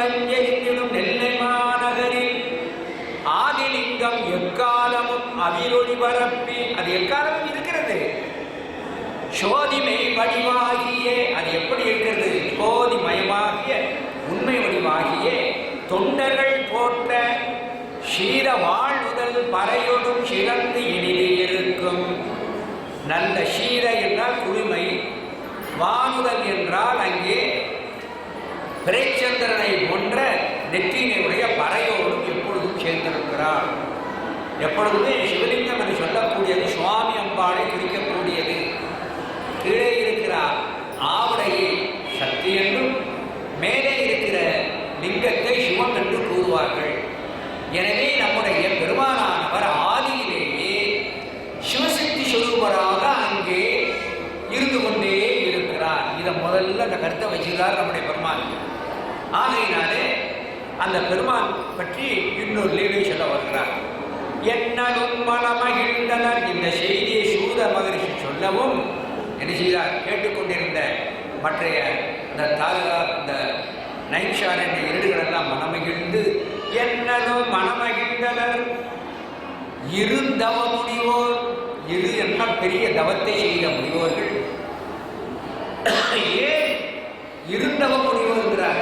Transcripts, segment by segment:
களஞ்செறிந்திடும் நெல்லை மாநகரில் ஆதிலிங்கம் எக்காலமும் அவிரொளி பரப்பி அது எக்காலமும் இருக்கிறது? சோதிமை வடிவாகிய அது எப்படி இருக்கிறது? சோதிமயமாகிய உண்மை வடிவாகிய தொண்டர்கள் போட்ட ஷீர வாழ்வுதல் பறையொடும் சிறந்து இனிலே இருக்கும். நல்ல ஷீர என்றால் குளுமை வானுதல் என்றால் அங்கே பிரேச்சந்திரனை போன்ற நெற்றியினுடைய உடைய பறையோடும் எப்பொழுதும் சேர்ந்திருக்கிறார். எப்பொழுதுமே சிவலிங்கம் என்று சொல்லக்கூடியது சுவாமி அம்பாளை குறிக்கக்கூடியது. கீழே இருக்கிற ஆவடையை சக்தி என்றும் மேலே இருக்கிற லிங்கத்தை சிவம் என்று கூறுவார்கள். எனவே நம்முடைய பெருமானானவர் ஆதியிலேயே சிவசக்தி சொல்லுவராக அங்கே இருந்து கொண்டே முதல்ல அந்த கருத்தை வச்சுக்கிறார் நம்முடைய பெருமான் ஆகையினாலே அந்த பெருமான் பற்றி இன்னொரு லீலை சொல்ல வருகிறார். என்னும் மனமகிழ்ந்தனர் இந்த செய்தியை சூத மகரிஷி சொல்லவும் என்ன செய்தார்? கேட்டுக்கொண்டிருந்த மற்றைய இந்த தாலா இந்த நைன்ஷார் என்ற இருடுகளெல்லாம் மனமகிழ்ந்து என்னலும் மனமகிழ்ந்தனர்? இருந்தவ முடிவோர் இரு என்ன பெரிய தவத்தை செய்த முடிவோர்கள் ஏன் இருந்தவ முனிவோர் என்கிறார்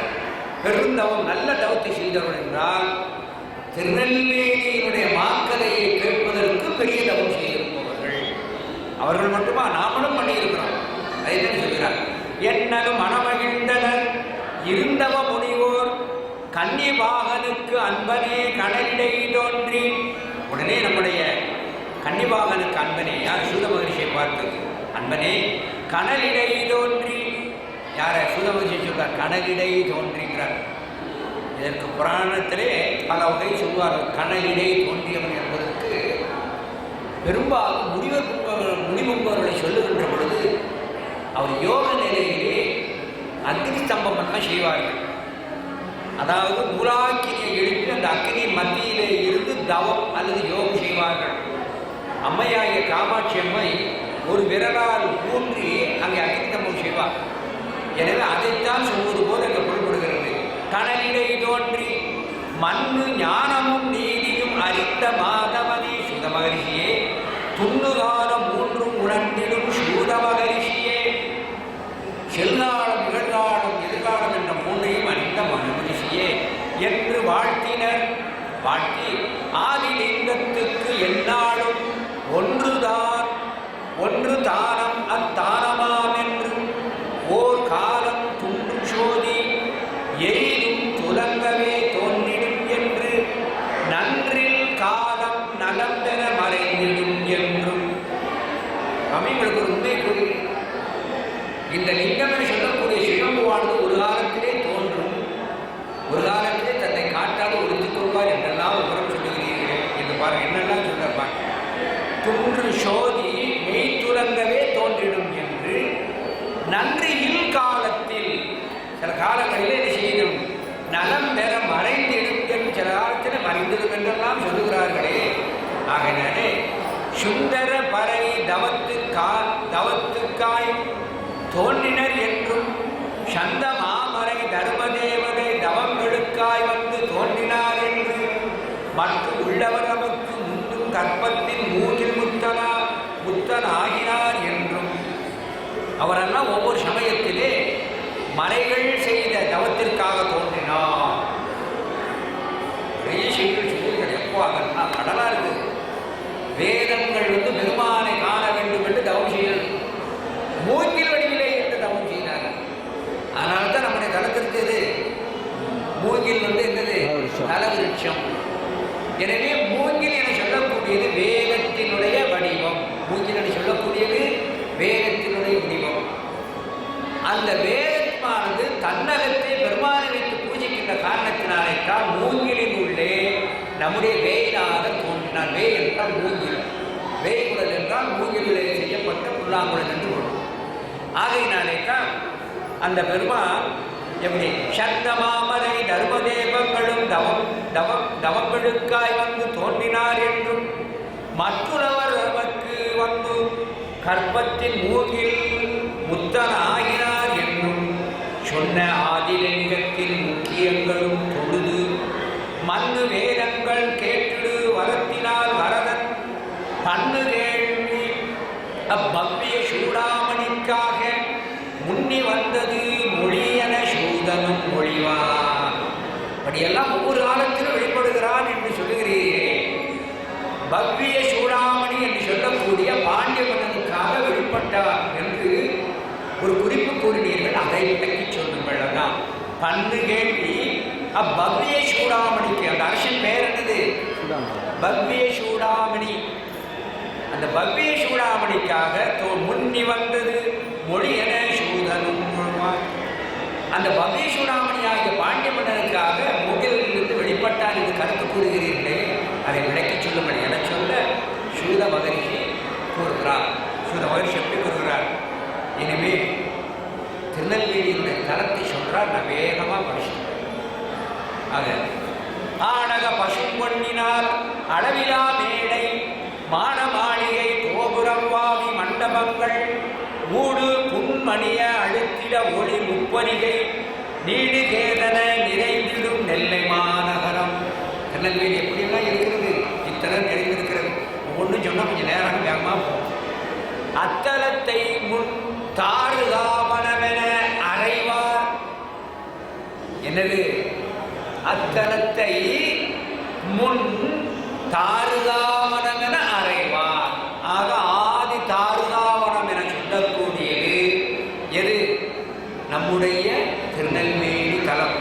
பெருந்தவம் நல்ல தவத்தை செய்தவன் என்றால் திருநெல்வேலியினுடைய மாக்கலையை கேட்பதற்கு பெரிய தவம் செய்திருப்பவர்கள். அவர்கள் மட்டுமா? நாமளும் பண்ணியிருக்கிறோம். அதைத்தான் சொல்கிறார். என்னலும் மனமகிழ்ந்தனர். இருந்தவ முனிவோர் கன்னிபாகனுக்கு அன்பனே கடலிடை தோன்றி. உடனே நம்முடைய கன்னிபாகனுக்கு அன்பனே யார் சூத மகரிஷியை பார்த்து அன்பனே கனலிடை தோன்றி. யார? சூத மகரிஷி சொல்றார் கனலிடை தோன்றிங்கிறார் இதற்கு புராணத்திலே பல வகை சொல்வார்கள். கடலிடை தோன்றியவன் என்பதற்கு பெரும்பாலும் முனிவர் முடிவெடுப்பவர்களை சொல்லுகின்ற பொழுது அவர் யோக நிலையிலே அக்னி ஸ்தம்பம் எல்லாம் செய்வார்கள். அதாவது மூலாக்கினியை எழுப்பி அந்த அக்னி மத்தியிலே இருந்து தவம் அல்லது யோகம் செய்வார்கள். அம்மையாகிய காமாட்சி அம்மை ஒரு விரலால் ஊன்றி அங்கே அக்கித்தமும் செய்வார். எனவே அதைத்தான் சொல்வது போல் அங்கே பொருள்படுகிறது கனலிடை தோன்றி மண்ணு ஞானமும் நீதியும் அறிந்த மாதவனே சுத மகரிஷியே துண்ணுகால மூன்றும் உணர்ந்திடும் சூத மகரிஷியே செல்லாளம் நிகழ்காலம் எதிர்காலம் என்ற மூன்றையும் அறிந்த மகரிஷியே என்று வாழ்த்தினர். வாழ்த்தி சுந்தர பறை தவத்துக்கா தவத்துக்காய் தோன்றினர் என்றும் சந்த மாமரை தர்மதேவதை தவங்களுக்காய் வந்து தோன்றினார் என்று மற்ற உள்ளவர் நமக்கு முந்தும் கற்பத்தின் மூங்கில் முத்தனா முத்தன் ஆகினார் என்றும். அவரெல்லாம் ஒவ்வொரு சமயத்திலே மலைகள் செய்த தவத்திற்காக தோன்றினார். நிறைய செய்திகள் சொல்லுங்கள் எப்போ அதெல்லாம் கடலாக இருக்குது வேதங்கள் வந்து பெருமானை காண வேண்டும் என்று தவம் செய்யணும் மூங்கில் வடிவிலே என்று தவம் செய்தார்கள். அதனால தான் நம்முடைய தலத்திற்கு இது. மூங்கில் வந்து என்னது? தலவிருட்சம். எனவே மூங்கில் என சொல்லக்கூடியது வேதத்தினுடைய வடிவம். மூங்கில் என சொல்லக்கூடியது வேதத்தினுடைய வடிவம். அந்த வேதமானது தன்னகத்தை பெருமானை வைத்து பூஜிக்கின்ற காரணத்தினாலே தான் மூங்கிலின் உள்ளே நம்முடைய வேயிலாக நான் வே என்றால் மூங்கில். வேய்குழல் என்றால் மூங்கிலே செய்யப்பட்ட புல்லாங்குழல் என்று வரும் ஆகையினாலே தான் அந்த பெருமான் எப்படி சந்தமாமரை தர்மதேவங்களும் தவம் தவம் தவங்களுக்காய் வந்து தோன்றினார் என்றும் மற்றவர் அவருக்கு வந்து கற்பத்தின் மூங்கில் முத்தன் ஆகினார் என்றும் சொன்ன பவ்ய சூடாமணி என்று சொல்லக்கூடிய பாண்டிய மன்னனுக்காக வெளிப்பட்டார் என்று ஒரு குறிப்பு கூறினீர்கள். அதை விளக்கி சொல்லுங்கள் அதான் பன்னு கேள்வி. அப்பவ்ய சூடாமணிக்கு அந்த அரசன் பெயர் என்னது? பவ்ய சூடாமணி. அந்த பவ்ய சூடாமணிக்காக தோ முன்னி வந்தது மொழி என சூதனும் அந்த பவ்ய சூடாமணி ஆகிய பாண்டிய மன்னனுக்காக முகிலிருந்து வெளிப்பட்டால் இது கருத்து கூறுகிறீர்களே. அதை விளக்கி சொல்லும்படி என சொல்ல சூத மகரிஷி கூறுகிறார். சூத மகரிஷி எப்படி கூறுகிறார்? இனிமேல் திருநெல்வேலியினுடைய தரத்தை சொல்கிறார் நான் வேகமாக படிச்சுட்டேன் ஆக ஆனக பசும்பொன்னினால் அளவிலா மேடை மான மாளிகை கோபுரம் வாவி மண்டபங்கள் மூடு புன்மணிய அழுத்திட ஒளி முப்பரிகை நீடு கேதன நிறைந்திடும் நெல்லை மாநகரம். திருநெல்வேலி எப்படியெல்லாம் இருக்கிறது? இத்தனை நிறைந்திருக்கிறது ஒவ்வொன்றும் சொன்னால் கொஞ்சம் நேரம் வேகமாக போகும். அத்தலத்தை முன் தாறுகாமனமென அறைவார். என்னது? அத்தலத்தை முன் தாறுகாவனம் என அறைவார் ஆக ஆதி தாறுகாவனம் என சொல்லக்கூடியது எது நம்முடைய திருநெல்வேலி தலம்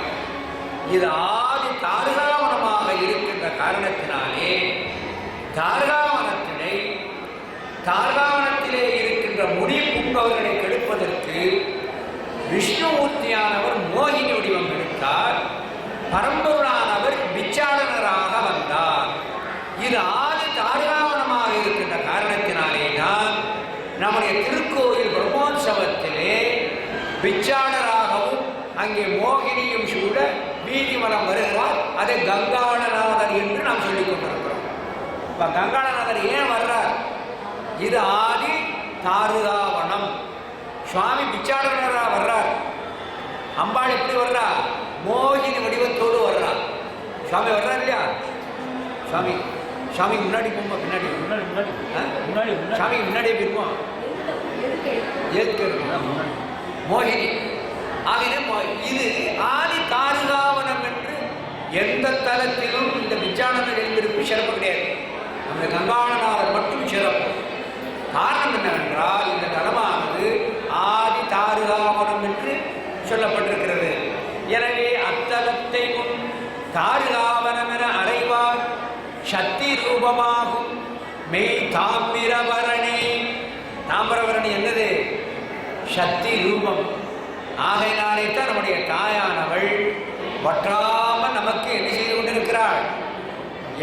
இது ஆதி தாறுகாவனமாக இருக்கின்ற காரணத்தினாலே தாறுகாவனத்தினை தார்காவனத்திலே இருக்கின்ற முடி புங்கவர்களை கெடுப்பதற்கு விஷ்ணுமூர்த்தியானவர் மோகினி வடிவம் எடுத்தார் பரம்பொருளானவர் பிச்சாடனராக வந்தார் இது ஆதி தார்காவனமாக இருக்கின்ற காரணத்தினாலே தான் நம்முடைய திருக்கோயில் பிரம்மோற்சவத்திலே பிச்சாடராகவும் அங்கே மோகினியும் சூட வீதி வலம் வருகிறார். அதை கங்காளநாதர் என்று நாம் சொல்லிக் கொண்டிருக்கிறோம். இப்ப கங்காளநாதர் ஏன் வர்றார்? இது ஆதி தாருதாவனம் சுவாமி பிச்சாடனரா வர்றார். அம்பாள் எப்படி வர்றா? மோகினி வடிவத்தோடு வர்றா. சுவாமி வர்றா இல்லையா? சுவாமி சாமி முன்னாடி போமா பின்னாடி. முன்னாடி முன்னாடி? முன்னாடி முன்னாடி. சாமி முன்னாடியே போயிருமா? ஏற்கிறது முன்னாடி. மோகினி. ஆகவே இது ஆதி தாரிகாவனம் என்று எந்த தலத்திலும் இந்த விஞ்ஞானங்கள் எழுந்திருக்கும் சிறப்பு கிடையாது. அந்த கங்காணநாதர் மட்டும் சிறப்பு. காரணம் என்னவென்றால் இந்த தலமானது ஆதி தாரிகாவனம் என்று சொல்லப்பட்டிருக்கிறது. எனவே அத்தலத்தை முன் தாருகாவனம் என அறைவார் சக்தி ரூபமாகும். மெய் தாமிரவரணி தாமிரவரணி என்னது? சக்தி ரூபம். ஆகையினாலே தான் நம்முடைய தாயானவள் வற்றாம நமக்கு என்ன செய்து கொண்டிருக்கிறாள்?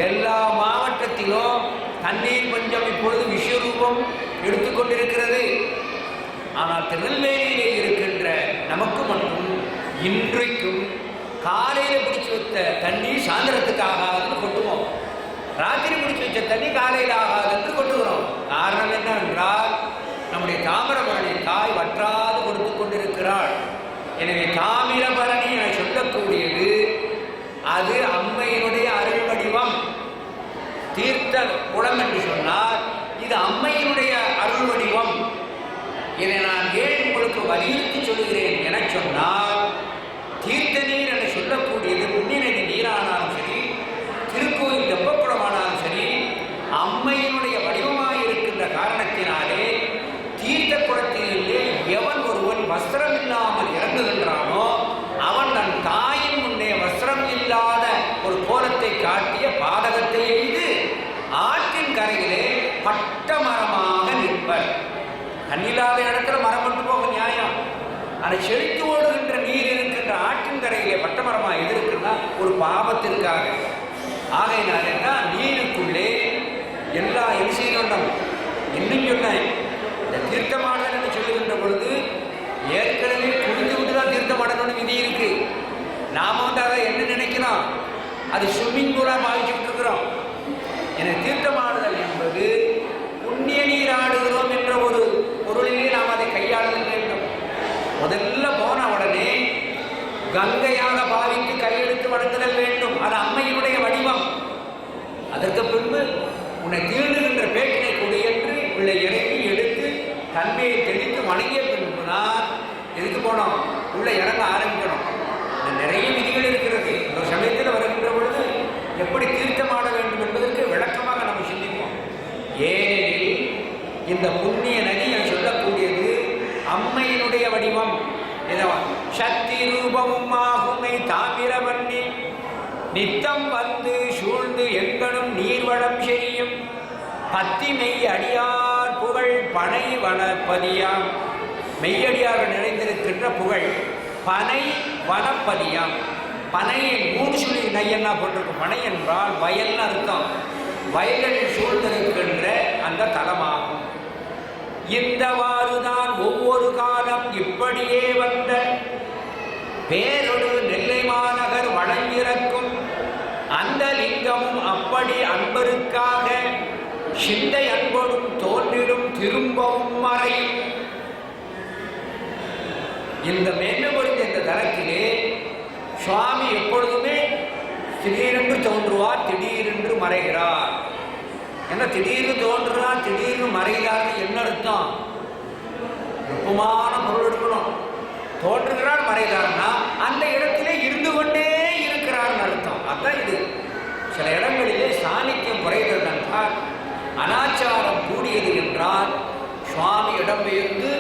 எல்லா மாவட்டத்திலும் தண்ணீர் பஞ்சம் இப்பொழுது விஸ்வரூபம் எடுத்துக்கொண்டிருக்கிறது ஆனால் திருநெல்வேலியிலே இருக்கின்ற நமக்கு மட்டும் இன்றைக்கும் காலையில் பிடிச்சு வைத்த தண்ணீர் சாயந்தரத்துக்கு ஆகாதுன்னு கொட்டுவோம். ராத்திரி பிடிச்சு வச்ச தண்ணி காலையில் ஆகாதுன்னு கொட்டுகிறோம். காரணம் என்னவென்றால் நம்முடைய தாமிரபரணி தாய் வற்றா கொண்டிருக்கிறாள். எனவே தாமிரபரணி என சொல்லக்கூடியது அது அம்மையினுடைய அருள் வடிவம். தீர்த்த குளம் என்று சொன்னால் இது அம்மையினுடைய அருள் வடிவம். இதை நான் ஏன் உங்களுக்கு வலியுறுத்தி சொல்கிறேன் என சொன்னால் தீர்த்த நீர் என சொல்லக்கூடியது புண்ணியநதி கரையிலே பட்ட மரமாக நிற்பர். தண்ணில்லாத இடத்துல மரம் மட்டும் போக நியாயம். அதை செழித்து ஓடுகின்ற நீர் இருக்கின்ற ஆற்றின் கரையிலே பட்டமரமாக எது இருக்குன்னா ஒரு பாவத்திற்காக. ஆகையினால் என்ன? நீருக்குள்ளே எல்லா எரிசீகண்டம் இன்னும் சொன்னேன். இந்த தீர்த்தமாடல் என்று சொல்லுகின்ற பொழுது ஏற்கனவே குடித்து விட்டு தான் தீர்த்தமாடணும்னு விதி இருக்கு. நாம வந்து அதை என்ன நினைக்கிறோம்? அது ஸ்விம்மிங் பூலாக பாவிச்சுட்டு இருக்கிறோம். எனக்கு தீர்த்தமாடுதல் கங்கையாக பாவித்து கையெழுத்து வணங்குதல் வேண்டும். அது அம்மையினுடைய வடிவம். அதற்கு பின்பு உன்னை தீண்டுகின்ற பேட்டினை கொடு என்று உள்ளே இறங்கி எடுத்து தன்மையை தெளித்து வணங்கிய பின்புனால் எதுக்கு போனோம்? உள்ளே இறங்க ஆரம்பிக்கணும். நிறைய விதிகள் இருக்கிறது. ஒரு சமயத்தில் வருகின்ற பொழுது எப்படி தீர்க்கமாட வேண்டும் என்பதற்கு விளக்கமாக நம்ம சிந்திப்போம். ஏனெனில் இந்த புண்ணிய நதியை சொல்லக்கூடியது அம்மையினுடைய வடிவம். இதை சத் நித்தம் வந்து சூழ்ந்து எங்கனும் நீர்வளம் செய்யும். பத்தி மெய் அடியார் புகழ் பனை வனப்பதியாம் மெய்யடியாக நிறைந்திருக்கின்ற புகழ் பனை வனப்பதியாம் பனையை மூணு சுழி நையன்னா போட்டிருக்கும். பனை என்றால் வயல்னு அர்த்தம். வயல்களில் சூழ்ந்திருக்கின்ற அந்த தலமாகும். இந்தவாறுதான் ஒவ்வொரு காலம் இப்படியே வந்த. பேரொடு நெல்லை மாநகர் வழங்கிறக்கும் அந்த லிங்கமும் அப்படி அன்பருக்காக சிந்தை அன்போடும் தோன்றிடும் திரும்பவும் மறையும். இந்த மேன்மை இந்த தலத்திலே சுவாமி எப்பொழுதுமே திடீரென்று தோன்றுவார் திடீரென்று மறைகிறார். என்ன திடீர்னு தோன்றுறார் திடீர்னு மறைகிறார் என்ன அர்த்தம்? நுட்பமான பொருள் எடுக்கணும். தோன்றுகிறார் மறைகிறார்னா அந்த இடத்திலே இருந்து கொண்டே இருக்கிறார்னு அர்த்தம். அதான் இது. சில இடங்களிலே சாநித்தியம் குறைகிறது என்றால் அனாச்சாரம் கூடியது என்றால் சுவாமி இடம்பெயர்ந்து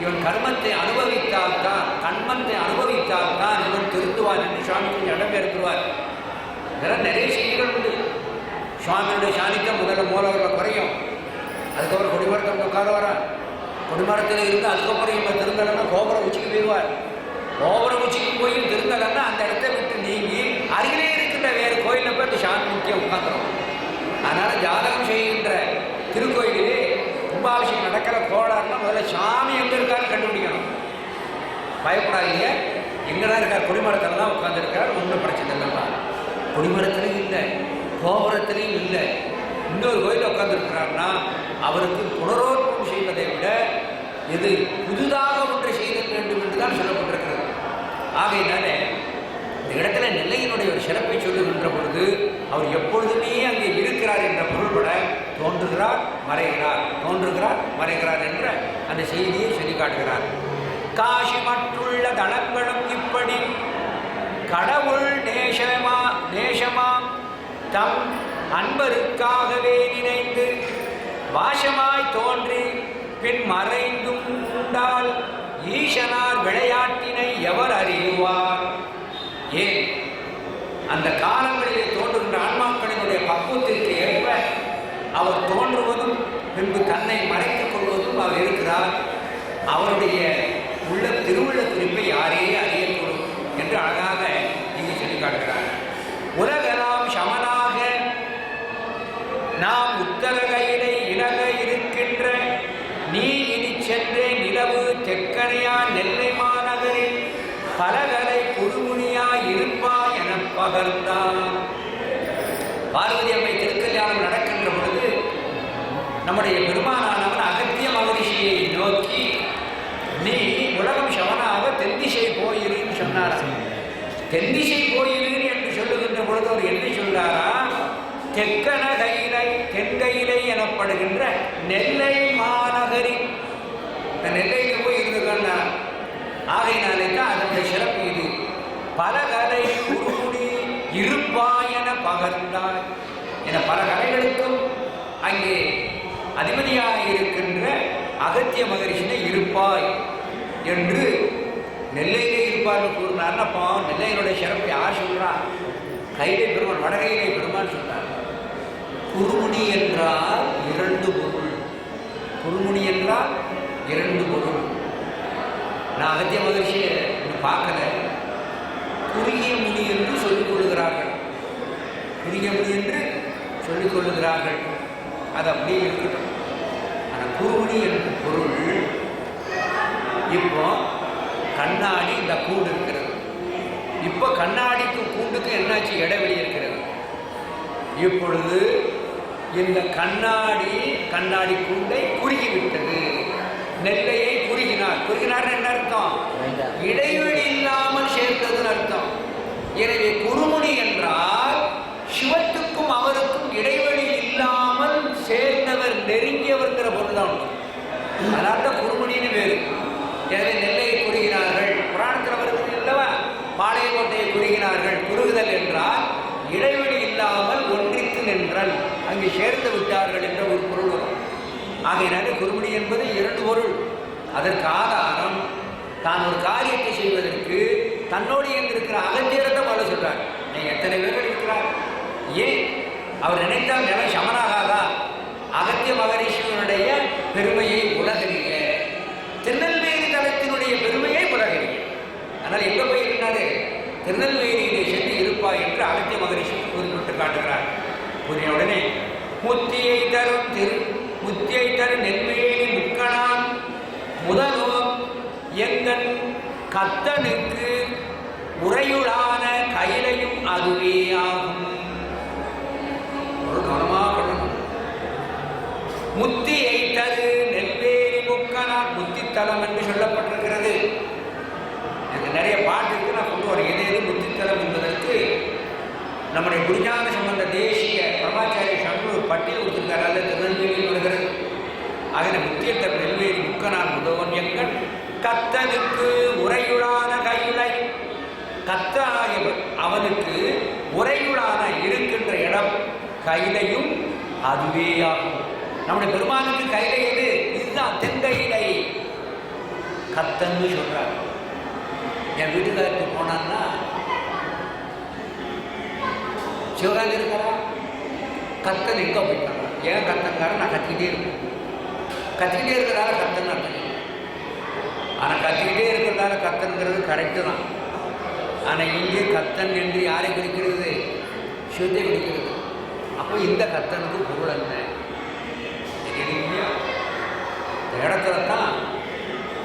இவன் கர்மத்தை அனுபவித்தால்தான் கண்மத்தை அனுபவித்தால்தான் இவன் திருத்துவான் என்று சுவாமி கொஞ்சம் இடம்பெயர்த்துவார் இதெல்லாம் நிறைய செய்திகள் உண்டு. சுவாமியுடைய சாணிக்கம் முதல்ல மூலவரில் குறையும். அதுக்கப்புறம் கொடிமரத்தில் உட்கார வரான் கொடிமரத்தில் இருந்து அதுக்கப்புறம் இவங்க திருந்தலன்னா கோபுர உச்சிக்கு போயிடுவார். கோபுர உச்சிக்கு போய் திருந்தலன்னா அந்த இடத்தை விட்டு நீங்கி அருகிலே இருக்கின்ற வேறு கோயிலில் போய் அந்த சாந்தியம் உட்காந்துரும் அதனால் ஜாதகம் செய்கின்ற திருக்கோயிலே கும்பாபிஷேகம் நடக்கிற கோளாறுனா முதல்ல சாமி எங்கே இருக்காருன்னு கண்டுபிடிக்கணும். பயப்படாதீங்க. எங்கடா இருக்கார்? கொடிமரத்தில் தான் உட்காந்துருக்கார் ஒன்றும் பிரச்சனை இல்லைப்பா கொடிமரத்துலையும் இல்லை கோபுரத்திலையும் இல்லை. இன்னொரு கோயிலில் உட்காந்துருக்கிறார்னா அவருக்கு புனரோற்பம் செய்வதை விட இது புதிதாக ஒன்றை செய்த வேண்டும் என்று தான் சொல்லப்பட்டிருக்கிறது. ஆகையினாலே இடத்துல நெல்லையினுடைய ஒரு சிறப்பை சொல்லுகின்ற பொழுது அவர் எப்பொழுதுமே அங்கே இருக்கிறார் என்ற பொருள்பட தோன்றுகிறார் மறைகிறார். தோன்றுகிறார் மறைகிறார் என்ற அந்த செய்தியை சொல்லி காட்டுகிறார் காஷி மற்றுள்ள தளங்களும் இப்படி. கடவுள் நேசமா நேசமாம். தம் அன்பருக்காகவே நினைந்து வாசமாய் தோன்றி பின் மறைந்தும் உண்டால் ஈசனார் விளையாட்டினை எவர் அறியுவார் ஏன்? அந்த காலங்களிலே தோன்றுகின்ற ஆன்மாக்களினுடைய பக்குவத்திற்கு ஏற்ப அவர் தோன்றுவதும் பின்பு தன்னை மறைத்துக் கொள்வதும் அவர் இருக்கிறார். அவருடைய உள்ள திருவுள்ள குறிப்பை யாரே அறியக்கூடும் பகர்ந்தான் பார்வதி அம்மை திருக்கல்யாணம் நடக்கின்ற பொழுது நம்முடைய பெருமானானவன் அகத்திய மகரிஷியை நோக்கி நீ உலகம் சமனாக தென்திசை போயிருன்னு சொன்னார்? தென்திசை போயிருன்னு என்று சொல்லுகின்ற பொழுது அவர் என்ன சொல்றாரா? தெக்கன கைலை தென்கைலை எனப்படுகின்ற நெல்லை மாநகரி இந்த நெல்லைக்கு போய் இருந்துக்கன்னா ஆகையினாலே தான் அதனுடைய சிறப்பு இது. பல கலை குறுமுடி இருப்பாயன பகர்ந்தாய் என பல கலைகளுக்கும் அங்கே அதிபதியாக இருக்கின்ற அகத்திய மகரிஷினை இருப்பாய் என்று நெல்லையிலே இருப்பார்னு கூறினார்னா பாவம் நெல்லையினுடைய சிறப்பு யார் சொல்றா? கைலை பெருமான் வடகையிலை பெருமான் சொன்னார் குருமுனி என்றால் இரண்டு பொருள். குருமுனி என்றால் இரண்டு பொருள். நான் அகத்திய மகரிஷியை இன்னும் பார்க்கல. குறுகிய முடி என்று சொல்லிக் கொள்ளுகிறார்கள். குறுகிய முடி என்று சொல்லிக் கொள்ளுகிறார்கள். அது அப்படியே இருக்கட்டும். ஆனால் குறுமுடி என்ற பொருள் இப்போ கண்ணாடி இந்த கூண்டு இருக்கிறது. இப்போ கண்ணாடிக்கும் கூண்டுக்கும் என்னாச்சு? இடைவெளி இருக்கிறது. இப்பொழுது இந்த கண்ணாடி கண்ணாடி கூண்டை குறுகிவிட்டது. நெல்லையை குறுகினார். குறுகினார் என்ன அர்த்தம் இடைவெளி இல்லாமல் சேர்த்ததுன்னு அர்த்தம் எனவே குறுமுனி என்றால் சிவத்துக்கும் அவருக்கும் இடைவெளி இல்லாமல் சேர்ந்தவர் நெருங்கியவர்ங்கிற பொருள் தான் உண்டு அதனால தான் குறுமுனின்னு பேரு எனவே நெல்லையை குறுகினார்கள் புராணத்தில் வருகிறது இல்லவா பாளையங்கோட்டையை குறுகினார்கள் குறுகுதல் என்றால் இடைவெளி இல்லாமல் ஒன்றித்து நின்றல் இங்கு சேர்ந்து விட்டார்கள் என்ற ஒரு பொருள் வரும். ஆகையினாலே குறுமுடி என்பது இரண்டு பொருள். அதற்கு ஆதாரம் தான் ஒரு காரியத்தை செய்வதற்கு தன்னோடு இருந்திருக்கிற அகஞ்சீரத்தை முதல்ல சொல்றார். எத்தனை பேர்கள் இருக்கிறார்? ஏன்? அவர் நினைத்தால் நிலம் சமனாகாதா? அகத்திய மகரிஷியனுடைய பெருமையை உலகறிய. திருநெல்வேலி தலத்தினுடைய பெருமையை உலகறிய. அதனால் எங்க போயிருந்தாரு திருநெல்வேலியிலே சென்று இருப்பாய் என்று அகத்திய மகரிஷி குறிப்பிட்டு காட்டுகிறார். கூறிய உடனே முத்தியை தரும் திரு முத்தியை தரும் நெல்வேலி முக்கணான் முதல்வம் எங்கன் கத்தனுக்கு உரையுளான கையிலையும் அதுவே ஆகும் ஒரு கவனமாக பண்ணணும் முத்தியை தரு நெல்வேலி முக்கணான் முத்தித்தலம் என்று சொல்லப்பட்டிருக்கிறது. எனக்கு நிறைய பாட்டு இருக்கு நான் கொண்டு வரேன். எது எது முத்தித்தலம் என்பதற்கு நம்முடைய குருஞான சம்பந்த தேசிய பிரமாச்சாரிய சங்கு பட்டியல் கொடுத்திருக்காரு. அதில் திருநெல்வேலி வருகிறது அதில் முத்தியத்தம் நெல்வேலி முக்கனார் முதல்வன் எங்கள் கத்தனுக்கு உரையுளான கையுளை கத்த அவனுக்கு உரையுளான இருக்கின்ற இடம் கைலையும் அதுவே ஆகும். நம்முடைய பெருமானுக்கு கைலை எது? இதுதான் தென்கையிலை. கத்தன்னு சொல்றார். என் வீட்டுக்காரருக்கு போனான்னா சிவகாந்தி இருக்காரா? கத்தன் எங்க போயிட்டாங்க ஏன் கத்தங்கார நான் கத்திக்கிட்டே இருக்கேன்? கத்திக்கிட்டே இருக்கிறதால கத்தன் அர்த்தம் ஆனால் கத்திக்கிட்டே இருக்கிறதால கத்தனுங்கிறது கரெக்டு தான். ஆனால் இங்கே கத்தன் என்று யாரை குறிக்கிறது? சுத்தி குறிக்கிறது. அப்போ இந்த கத்தனுக்கு பொருள் என்ன? இடத்துல தான்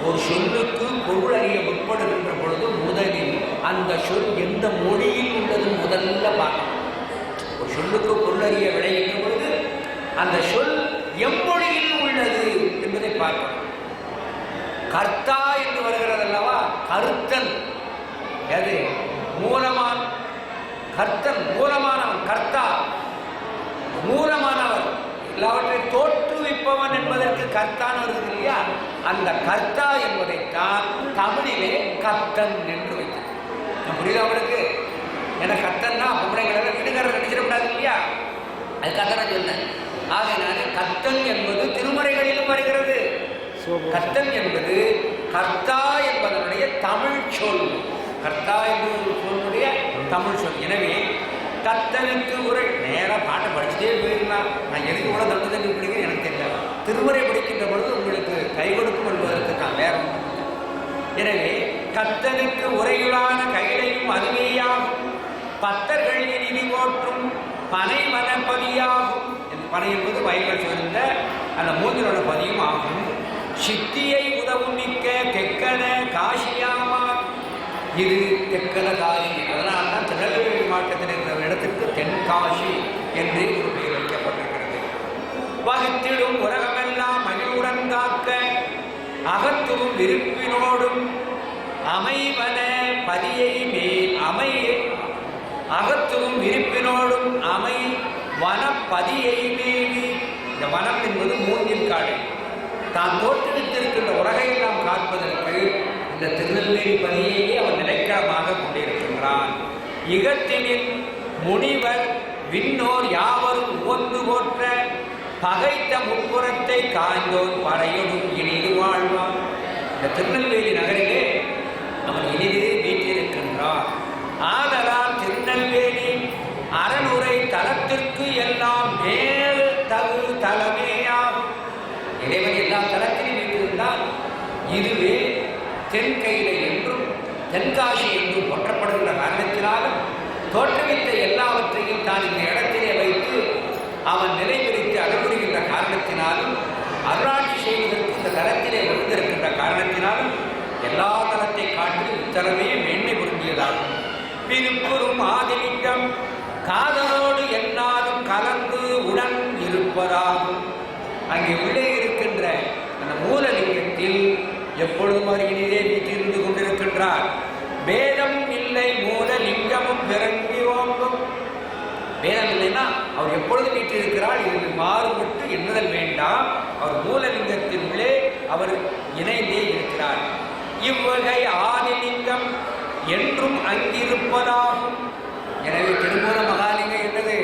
ஒரு சொல்லுக்கு பொருள் அறிய முற்படுகின்ற பொழுது முதலில் அந்த சொல் எந்த மொழியில் உள்ளது முதல்ல பார்க்கணும். சொல்லுக்கு பொருளறிய விளைகின்ற பொழுது அந்த சொல் எம்மொழியில் உள்ளது என்பதை பார்க்கணும். கர்த்தா என்று வருகிறது அல்லவா கருத்தன். எது? மூலமான். கர்த்தன் மூலமானவன் கர்த்தா. மூலமானவர். எல்லாவற்றையும் தோற்றுவிப்பவன் என்பதற்கு கர்த்தான் வருது இல்லையா? அந்த கர்த்தா என்பதைத்தான் தமிழிலே கர்த்தன் என்று வைத்தது புரியுது அவனுக்கு அதுக்காக நான் சொன்னேன். ஆகையினால கர்த்தன் என்பது திருமறைகளிலும் வருகிறது. கர்த்தன் என்பது கர்த்தா என்பதனுடைய தமிழ் சொல். கர்த்தா என்பது சொல்லுடைய தமிழ் சொல். எனவே கர்த்தனுக்கு உரை நேராக பாட்டை படிச்சுட்டே போயிருந்தான் நான் எதுக்கு இவ்வளோ தண்டு தண்டு பிடிக்கிறேன் எனக்கு தெரியல. திருமுறை படிக்கின்ற பொழுது உங்களுக்கு கை கொடுக்கும் என்பதற்கு நான் வேற. எனவே கர்த்தனுக்கு உரையுளான கையிலையும் அதுவேயாகும். பத்தர்கள் நிதி போற்றும் பனை மனப்பதியாகும் பனை என்பது வயல்கள் சேர்ந்த அந்த மூங்கிலோட பதியும் ஆகும். சித்தியை உதவும் மிக்க கெக்கன காசியாமா. இது தெக்கன காசி. அதனால் தான் திருநெல்வேலி மாவட்டத்தில் இருக்கிற இடத்துக்கு தென்காசி என்று ஒரு பெயர் வைக்கப்பட்டிருக்கிறது. வகுத்திடும் உலகமெல்லாம் மகிழ்வுடன் காக்க அகத்தும் விருப்பினோடும் அமைவன பதியை மேல் அமை அகத்தும் விரு அமை வனப்பதியைமேவி இந்த வனம் என்பது மூங்கில் காடு. தான் தோற்றுவித்திருக்கின்ற உலகையெல்லாம் காப்பதற்கு இந்த திருநெல்வேலி பதியையே அவன் நிலைக்களமாக கொண்டிருக்கின்றான். இகத்தினில் முனிவர் விண்ணோர் யாவரும் ஒன்று போற்ற பகைத்த முப்புறத்தை காய்ந்தோர் பறையொடும் இனிது வாழ்வான். இந்த திருநெல்வேலி நகரிலே அவன் இனிது வீற்றிருக்கின்றான் ஆதலால் திருநெல்வேலி அறனுரை இதுவே தென்கையிலை என்றும் தென்காசி என்றும் போற்றப்படுகின்ற காரணத்தினாலும் தோற்றுவித்த எல்லாவற்றையும் தான் இந்த இடத்திலே வைத்து அவன் நிலைபிரித்து அறிவுறுகின்ற காரணத்தினாலும் அருளாட்சி செய்வதற்கு இந்த தளத்திலே விழுந்திருக்கின்ற காரணத்தினாலும் எல்லா தலத்தை காட்டிலும் இத்தலமே மேன்மை பொருந்தியதாகும் பிரிப்புறும் ஆதிமிக்கம் காதலோடு என்னாலும் கலந்து உடன் இருப்பதாகும். அங்கே உள்ளே எப்பொழுதும் அருகிலே நீட்டிருந்து கொண்டிருக்கின்றார். வேதம் இல்லை மூலலிங்கமும் பிறங்கி ஓங்கும் வேதம் இல்லைன்னா அவர் எப்பொழுது வீட்டிருக்கிறார் இது மாறுபட்டு எண்ணுதல் வேண்டாம். அவர் மூலலிங்கத்தின் உள்ளே அவர் இணைந்தே இருக்கிறார். இவ்வகை ஆதிலிங்கம் என்றும் அங்கிருப்பதாகும். எனவே திருமூல மகாலிங்கம் என்னது?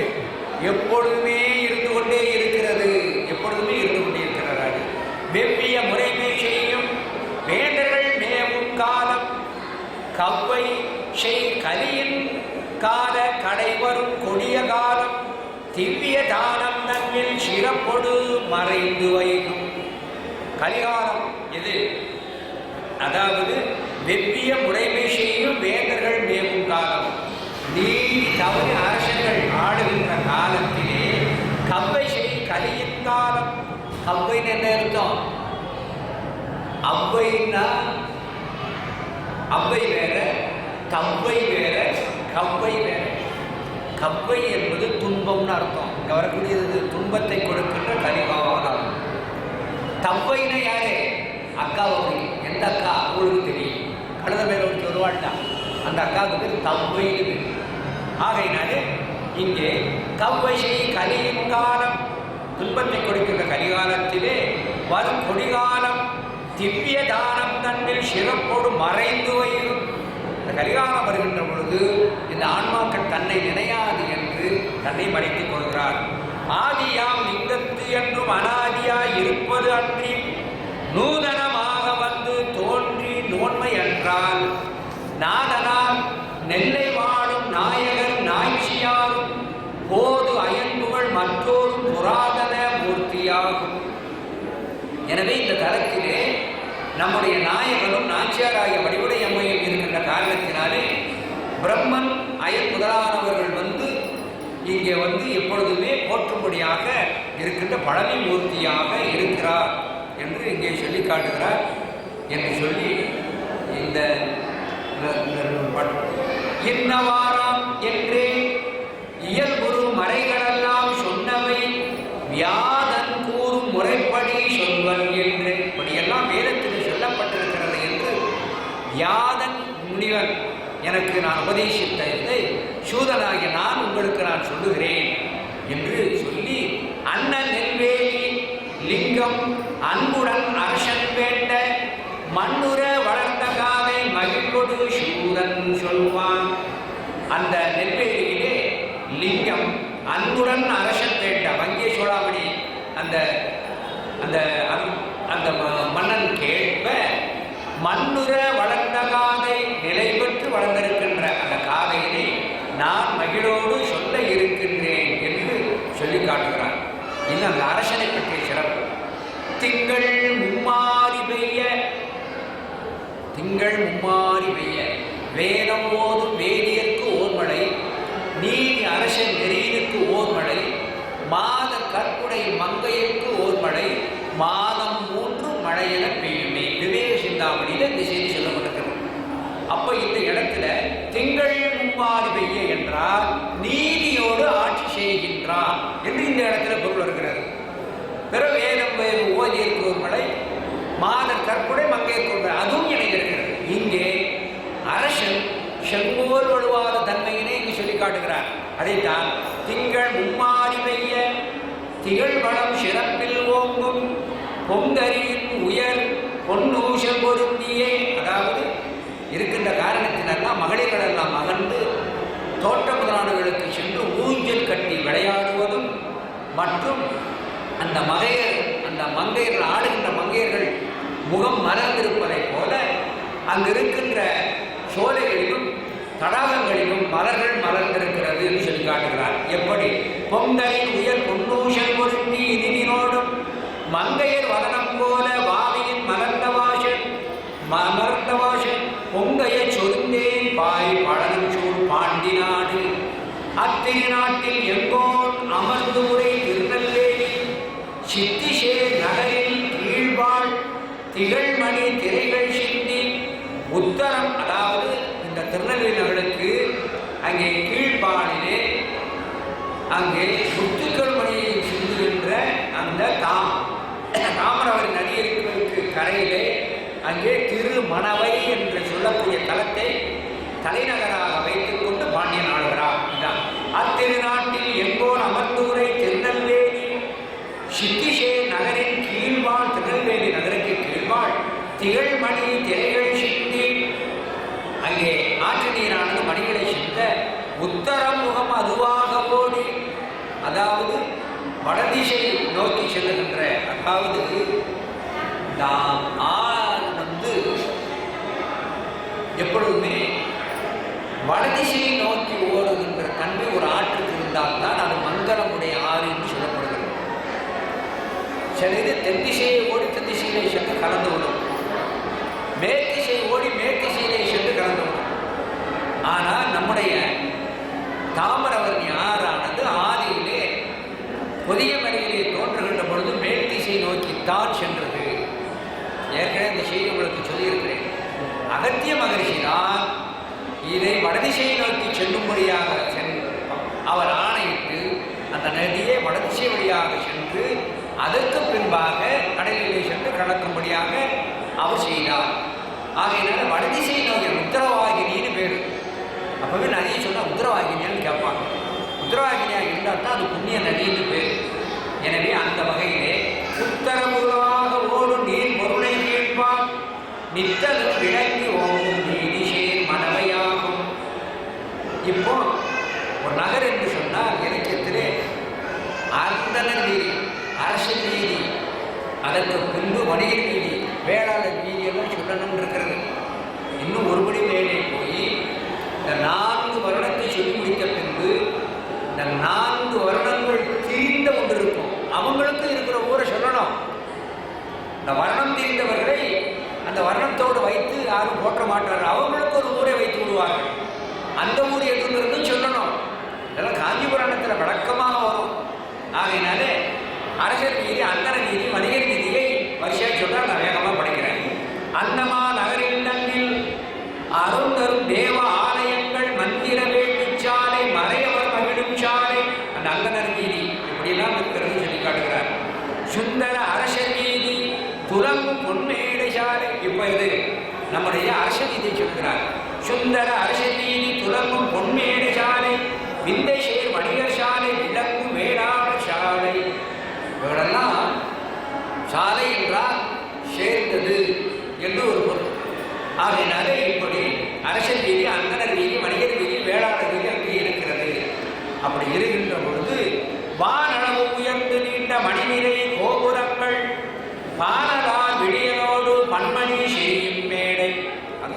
எப்பொழுதுமே இருந்து கொண்டே இருக்கிறது எப்பொழுதுமே இருந்து கொண்டே இருக்கிறார் வெவ்விய முறைமை செய்யும் வேண்டர்கள் மேவும் கா கலியின் கால கடைவரும் கொடிய காலம் திவ்ய தானம் தன்னில் சிறப்பொடு மறைந்து வைகும் கலிகாலம் எது? அதாவது வெவ்விய முறைமை செய்யும் வேந்தர்கள் மேவும் காலம். நீதி தவறு அரசர்கள் ஆடுகின்ற காலத்திலே கவ்வை செய் கலியின் காலம். கவ்வைன்னு என்ன அர்த்தம்? அவ்வைன்னா அவ்வை வேற கவ்வை வேற கவ்வை வேற. கவ்வை என்பது துன்பம்னு அர்த்தம். இங்கே வரக்கூடியது துன்பத்தை கொடுக்கின்ற கலிகாலம் தவ்வைனா யாரு? அக்காவுக்கு எந்த அக்கா? அவளுக்கு தெரியும். கழுத மேல ஒரு வருவாள்டா. அந்த அக்காவுக்கு பேர் தவ்வைன்னு ஆகையினாலே இங்கே கவ்வையை கலியும் காலம் துன்பத்தை கொடுக்கின்ற கலிகாலத்திலே வரும் கொடிகாலம் திவ்ய தானம் தன்னில் சிறப்போடு மறைந்து வயிறு கலிகாலம் வருகின்ற பொழுது இந்த ஆன்மாக்கள் தன்னை நினையாது என்று தன்னை மறைத்துக் கொள்கிறார். ஆதியாம் லிங்கத்து என்றும் அனாதியாய் இருப்பது அன்றி நூதனமாக வந்து தோன்றி நோன்மை என்றால் நாதனால் நெல்லை வாழும் நாயகர் நாய்ச்சியாரும் போது அயன்புகள் மற்றோரும் புராதன மூர்த்தியாகும். எனவே இந்த தளத்திலே நம்முடைய நாயகனும் நாச்சியாராகிய வடிவுடைய அம்மையும் பிரம்மன் அயன் முதலானவர்கள் வந்து இங்கே வந்து எப்பொழுதுமே போற்றும்படியாக இருக்கின்ற பழமை மூர்த்தியாக இருக்கிறார் என்று இங்கே சொல்லி காட்டுகிறார். என்று சொல்லி இந்த இன்னவாராம் என்றே இயல்புறு மறைகளெல்லாம் சொன்னவை வியாதன் கூறும் முறைப்படி சொல்வன் என்று இப்படியெல்லாம் வேதத்தில் சொல்லப்பட்டிருக்கிறது என்று வியாதன் முனிவர் எனக்கு நான் உபதேசித்த இதை சூதனாகிய நான் உங்களுக்கு நான் சொல்லுகிறேன் என்று சொல்லி அண்ணன் நெல்வேலி லிங்கம் அன்புடன் அரசன் வேண்ட மண்ணுர வளர்ந்த காலை மகிழ்வொடு சூதன் சொல்வான். அந்த நெல்வேலியிலே லிங்கம் அன்புடன் அரசன் வேண்ட வங்கிய சோழாமணி அந்த அந்த அந்த- அந்த ம- மன்னன் கேட்ப மண்ணுர திங்கள் மும்மாறி பெய்ய. திங்கள் மும்மாறி பெய்ய. வேதம் ஓதும் வேதியர்க்கு ஓர்மழை நீதி அரசன் நெறியினுக்கு ஓர்மழை மாத கற்புடை மங்கையர்க்கு ஓர்மழை மாதம் மூன்று மழையென பெய்யுமே. விவேக சிந்தாமணியில் இந்த செய்தி சொல்லப்பட்டிருக்கிறது. அப்போ இந்த இடத்துல திங்கள் மும்மாறி பெய்ய என்றால் நீதியோடு ஆட்சி செய்கின்றான் என்று இந்த இடத்துல பொருள் வருகிறது பிற வேதம் வேறு ஓதியருக்கு ஒரு மழை மாதர் கற்புடை மங்கையருக்கு ஒரு மழை அதுவும் இணைந்திருக்கிறது இங்கே அரசன் செங்கோல் வலுவாத தன்மையினை காட்டுகிறார். அதைத்தான் திங்கள் மும்மாறி பெய்ய திகழ்வளம் சிறப்பில் ஓங்கும் பொங்கரியின் உயர் பொன்னூசல் பொருந்தியே. அதாவது இருக்கின்ற காரணத்தினெல்லாம் மகளிர்களெல்லாம் அகன்று தோட்ட முதலானவர்களுக்கு சென்று ஊஞ்சல் கட்டி விளையாடுவதும் மற்றும் அந்த மகையர் அந்த மங்கையர்கள் ஆடுகின்ற மங்கையர்கள் முகம் மறந்திருப்பதைப் போல அங்கிருக்கின்ற சோலைகளிலும் தடாகங்களிலும் மலர்கள் மலர்ந்திருக்கிறது என்று சொல்லி காட்டுகிறார். எப்படி? பொங்கலின் உயர் பொன்னூஷல் பொருந்தி இனினோடும் மங்கையர் வதனம் போல வாவியின் மலர்ந்த வாஷன் மலர்ந்த வாஷன் பொங்கைய சொருந்தேன் பாய் பழனும் சூழ் பாண்டி நாடு. அத்திரு நாட்டில் எங்கோன் அமர்ந்து உரை திருநெல்வேலி சித்திசேர் நகரில் கீழ்வாழ் திகழ்மணி திரைகள் சிந்தி உத்தரம் அதாவது இந்த திருநெல்வேலி நகருக்கு அங்கே கீழ்பாடிலே அங்கே முத்துக்கள் மணியை சிந்துகின்ற அந்த தாம் தாமிரவரி நதியிற்கு கரையிலே அங்கே திருமணவை என்று சொல்லக்கூடிய தலத்தை தலைநகராக வைத்துக் கொண்டு பாண்டியன் ஆளுகிறார் அத்திருநாட்டில் எங்கோர் அமர்ந்தூரை திருநெல்வேலி சித்திசே நகரின் கீழ்வாழ் திருநெல்வேலி நகருக்கு கீழ்வாழ் திகழ்மணி திரைகள் சிந்தி. அங்கே ஆற்று நீரானது மணிகளை சிந்த உத்தரம் முகம் அதுவாக ஓடி அதாவது வடதிசை நோக்கி செல்லுகின்ற அதாவது நாம் ஆ வந்து எப்பொழுதுமே வடதிசையை நோக்கி ஓடுகின்ற தன்மை ஒரு ஆற்றுக்கு இருந்தால்தான் அது மங்களமுடைய ஆறு என்று சொல்லப்படுகிறது. சில இது தென் திசையை ஓடி தென் சென்று கலந்து விடும் மேற்திசை ஓடி மேற்திசையிலே சென்று கலந்து ஆனால் நம்முடைய தாமரவர்ணி ஆறானது ஆதியிலே புதிய மலையிலே தோன்றுகின்ற பொழுது மேல் திசை நோக்கித்தான் சென்றது. ஏற்கனவே இந்த செய்தி உங்களுக்கு சொல்லியிருக்கிறேன். அகத்திய மகரிஷி தான் இதை வடதிசையை நோக்கி செல்லும்படியாக சென்று அவர் ஆணையிட்டு அந்த நதியை வடதிசை வழியாக சென்று அதற்கு பின்பாக கடலிலே சென்று கடக்கும்படியாக அவர் செய்தார். ஆகையினால வடதிசை நோக்கி உத்தரவாகினின்னு பேர். அப்பவே நதியை சொன்னால் உத்தரவாகினியான்னு கேட்பாங்க. உத்தரவாகினியாக இருந்தால் தான் அது புண்ணிய நதின்னு பேர். எனவே அந்த வகையிலே உத்தரமுகமாக ஓடும் நீர் பொருளை கேட்பான். நித்தலும் விளங்கி இப்போ ஒரு நகர் என்று சொன்னால் இலக்கியத்திலே அந்தனர் நீதி அரசியல் நீதி அதற்கு பின்பு வணிக நீதி வேளாளர் நீதி எல்லாம் சொல்லணும்னு இருக்கிறது. இன்னும் ஒருபடி மேலே போய் இந்த நான்கு வருடத்தை சொல்லி முடித்த பின்பு இந்த நான்கு வருடங்கள் தீர்ந்த ஒன்று இருக்கும் அவங்களுக்கும் இருக்கிற ஊரை சொல்லணும். இந்த வர்ணம் தீர்ந்தவர்களை அந்த வர்ணத்தோடு வைத்து யாரும் போற்ற மாட்டார்கள். அவங்களுக்கு ஒரு ஊரை வைத்து விடுவார்கள். அந்த ஊர் எதுன்னு சொல்லணும். இதெல்லாம் காஞ்சிபுராணத்தில் வழக்கமாக வரும். ஆகையினாலே அரசர் வீதி அந்தர நீதி வணிகர் நீதியை வரிசையாக சொன்னால் நான் வேகமாக படிக்கிறேன். அன்னமா நகரின் தன்னில் அருந்தரும் தேவ ஆலயங்கள் மந்திர வேட்டுச்சாலை மறையவர் மகிழும் சாலை. அந்த அந்தனர் நீதி இப்படிலாம் இருக்கிறது சொல்லி காட்டுகிறார். சுந்தர அரசர் நீதி புலம் பொன்மேடை சாலை. இப்போ இது நம்முடைய அரச சொல்கிறார். சுந்தர அரச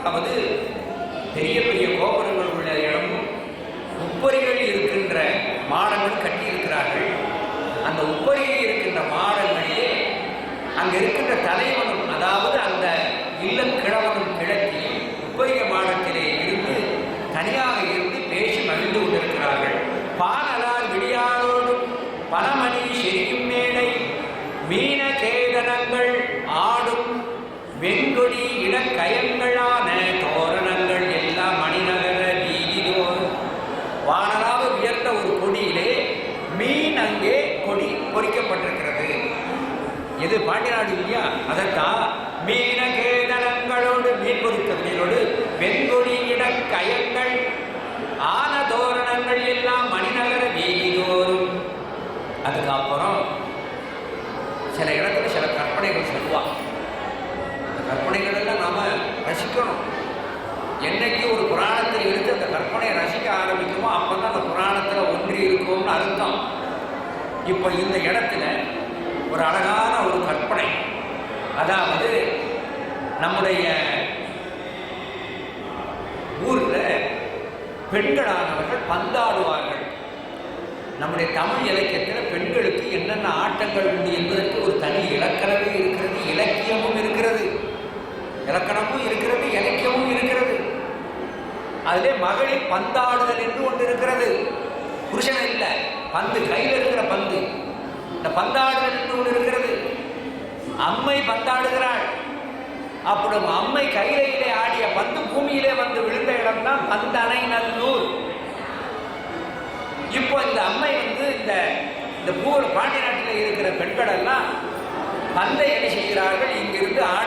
அதாவது பெரிய பெரிய கோபுரங்கள் உள்ள இடமும் உப்பரிகள் இருக்கின்ற மாடங்கள் கட்டியிருக்கிறார்கள். அந்த உப்பரியில் இருக்கின்ற மாடங்களிலே அங்க இருக்கின்ற தலைவனும் அதாவது அந்த இல்லம் கிழவனும் கிழக்கி உப்பரிய மாடத்திலே இருந்து தனியாக இருந்து பேசி மகிழ்ந்து கொண்டிருக்கிறார்கள். பானலார் விடியாரோடும் பனமணி செரியும் மேடை மீன கேதனங்கள் ஆடும் வெண்கொடி இடக்கயல் தோரணங்கள் எல்லாம் மணிநகர வீதிதோறும் வானலாக உயர்ந்த ஒரு கொடியிலே மீன் அங்கே கொடி பொறிக்கப்பட்டிருக்கிறது எது பாண்டியநாடு இல்லையா? அதற்காக மீன கேதனங்களோடு மீன் பொருத்தோடு வெண்கொடியிட கயங்கள் ஆன தோரணங்கள் எல்லாம் மணிநகர வீதிதோறும். அதுக்கப்புறம் சில இடத்துல சில கற்பனைகள் சொல்லுவாங்க அந்த கற்பனைகள் எல்லாம் நாம ரசிக்கணும். என்னைக்கு ஒரு புராணத்தில் இருந்து அந்த கற்பனையை ரசிக்க ஆரம்பிக்குமோ அப்போ தான் அந்த புராணத்தில் ஒன்றி இருக்கும்னு அர்த்தம். இப்போ இந்த இடத்துல ஒரு அழகான ஒரு கற்பனை. அதாவது நம்முடைய ஊரில் பெண்களானவர்கள் பந்தாடுவார்கள். நம்முடைய தமிழ் இலக்கியத்தில் பெண்களுக்கு என்னென்ன ஆட்டங்கள் உண்டு என்பதற்கு ஒரு தனி இலக்கணமே இருக்கிறது இலக்கியமும் இருக்கிறது. இலக்கணமும் இருக்கிறது இலக்கியமும் இருக்கிறது. அதிலே மகளிர் பந்தாடுதல் என்று ஒன்று இருக்கிறது. புருஷன் இல்லை பந்து கையில் இருக்கிற பந்து. இந்த பந்தாடுதல் என்று ஒன்று இருக்கிறது அம்மை பந்தாடுகிறாள். அப்படி அம்மை கையிலே ஆடிய பந்து பூமியிலே வந்து விழுந்த இடம்தான் பந்தனை நல்லூர். இப்போ இந்த அம்மை வந்து இந்த இந்த பூ பாண்டி நாட்டில் இருக்கிற பெண்கள் எல்லாம் பந்தை என்ன செய்கிறார்கள் இங்கிருந்து ஆடு